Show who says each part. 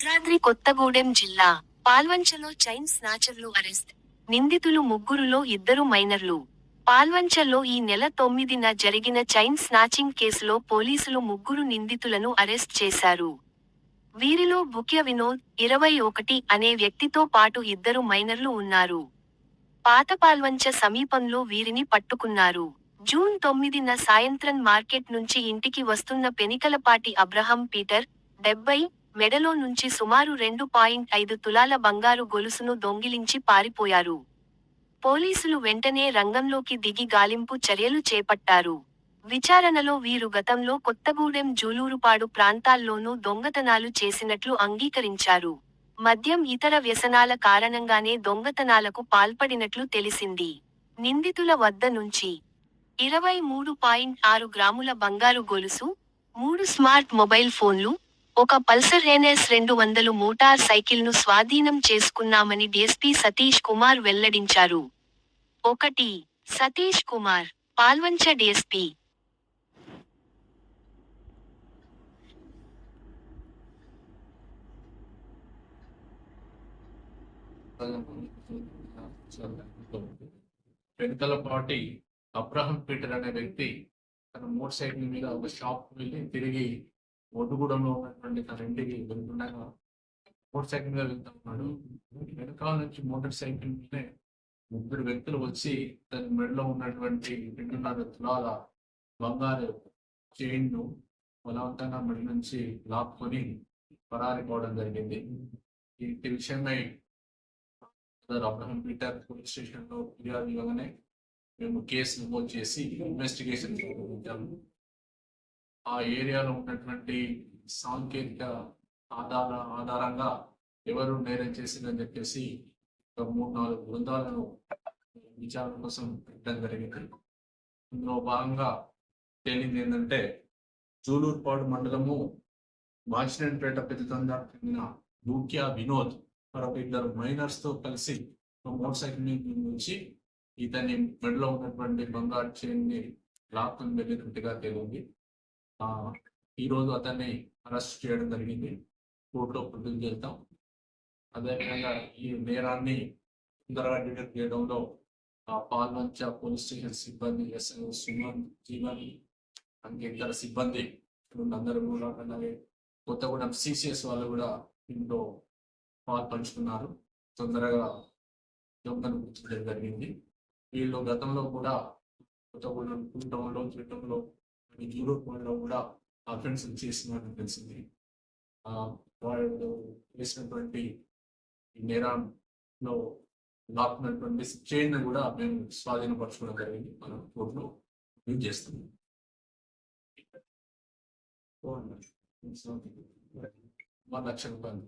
Speaker 1: భద్రాద్రి కొత్తగూడెం జిల్లా పాల్వంచలో chain స్నాచర్లు arrest. నిందితులు ముగ్గురులో ఇద్దరు మైనర్లు. పాల్వంచలో ఈ నెల తొమ్మిదిన జరిగిన చైన్ స్నాచింగ్ కేసులో పోలీసులు ముగ్గురు నిందితులను అరెస్ట్ చేశారు. వీరిలో బుక్య వినోద్ ఇరవై ఒకటి అనే వ్యక్తితో పాటు ఇద్దరు మైనర్లు ఉన్నారు. పాతపాల్వంచ సమీపంలో వీరిని పట్టుకున్నారు. జూన్ తొమ్మిదిన సాయంత్రం మార్కెట్ నుంచి ఇంటికి వస్తున్న పెనికలపాటి అబ్రహం పీటర్ డెబ్బై మెడలో నుంచి సుమారు రెండు పాయింట్ ఐదు తులాల బంగారు గొలుసును దొంగిలించి పారిపోయారు. పోలీసులు వెంటనే రంగంలోకి దిగి గాలింపు చర్యలు చేపట్టారు. విచారణలో వీరు గతంలో కొత్తగూడెం జూలూరుపాడు ప్రాంతాల్లోనూ దొంగతనాలు చేసినట్లు అంగీకరించారు. మద్యం ఇతర వ్యసనాల కారణంగానే దొంగతనాలకు పాల్పడినట్లు తెలిసింది. నిందితుల వద్ద నుంచి ఇరవై మూడు పాయింట్ ఆరు గ్రాముల బంగారు గొలుసు మూడు స్మార్ట్ మొబైల్ ఫోన్లు ఒక పల్సర్ ఎన్ఎస్ రెండు వందలు మోటార్ సైకిల్ను స్వాధీనం చేసుకున్నామని డీఎస్పీ సతీష్ కుమార్ వెల్లడించారు. ఒకటి Satish Kumar Palvancha DSP.
Speaker 2: Venukalapati Abraham Peter అనే వ్యక్తి తన మోటార్ సైకిల్ మీద ఒక షాప్ వెళ్ళి తిరిగి ఒడ్డుగూడెంలో ఉన్నటువంటి తన ఇంటికి వెళ్తుండగా మోటార్ సైకిల్ మీద వెళ్తా ఉన్నాడు. వెనకాల నుంచి మోటార్ సైకిల్ మీదే ముగ్గురు వ్యక్తులు వచ్చి తన మెడలో ఉన్నటువంటి రెండున్నర తులాల బంగారు చైన్ను బలవంతంగా మెడ నుంచి లాక్కొని పరారిపోవడం జరిగింది. ఈ విషయమై అబ్రహం పీటర్ పోలీస్ స్టేషన్లో ఫిర్యాదు ఇవ్వగానే మేము కేసు నమోదు చేసి ఇన్వెస్టిగేషన్ ప్రారంభించాము ఆ ఏరియాలో ఉన్నటువంటి సాంకేతిక ఆధార ఆధారంగా ఎవరు నేరం చేసిందని చెప్పేసి ఒక మూడు నాలుగు బృందాలను విచారణ కోసం పెట్టడం జరిగింది. ఇందులో భాగంగా తేలింది ఏంటంటే జూలూరుపాడు మండలము వాచినేనిపేట పెద్దతందాకు చెందిన లూక్యా వినోద్ మరొక ఇద్దరు మైనర్స్తో కలిసి ఒక మోటార్ సైకిల్ మీద నుంచి ఇతని మెడలో ఉన్నటువంటి బంగారు చైన్ని లాక్కుని వెళ్ళినట్టుగా తేలింది. ఈరోజు ఈ రోజు అతన్ని అరెస్ట్ చేయడం జరిగింది. కోర్టులో ప్రొడ్యూస్ చేస్తాం అదేవిధంగా ఈ నేరాన్ని తొందరగా డిటెక్ట్ చేయడంలో ఆ పాల్వంచ పోలీస్ స్టేషన్ సిబ్బంది ఎస్ఐ సుమన్ జీవన్ ఇంకా ఇతర సిబ్బంది అందరూ కూడా అలాగే కొత్తగూడెం సిసిఎస్ వాళ్ళు కూడా ఇంట్లో పాల్పంచుకున్నారు. తొందరగా దొంగను గుర్తించడం జరిగింది. వీళ్ళు గతంలో కూడా కొత్తగూడెం టౌన్లో త్రిటంలో జూలూరుపాడులో కూడా అఫెన్స్ చేసినట్టు తెలిసింది వాళ్ళు చేసినటువంటి ఈ నేరంలో లాక్కున్నటువంటి చైన్ కూడా మేము స్వాధీనపరచుకోవడం జరిగింది మనం కోర్టులో యూజ్ చేస్తున్నాం వన్ లక్ష రూపాయలు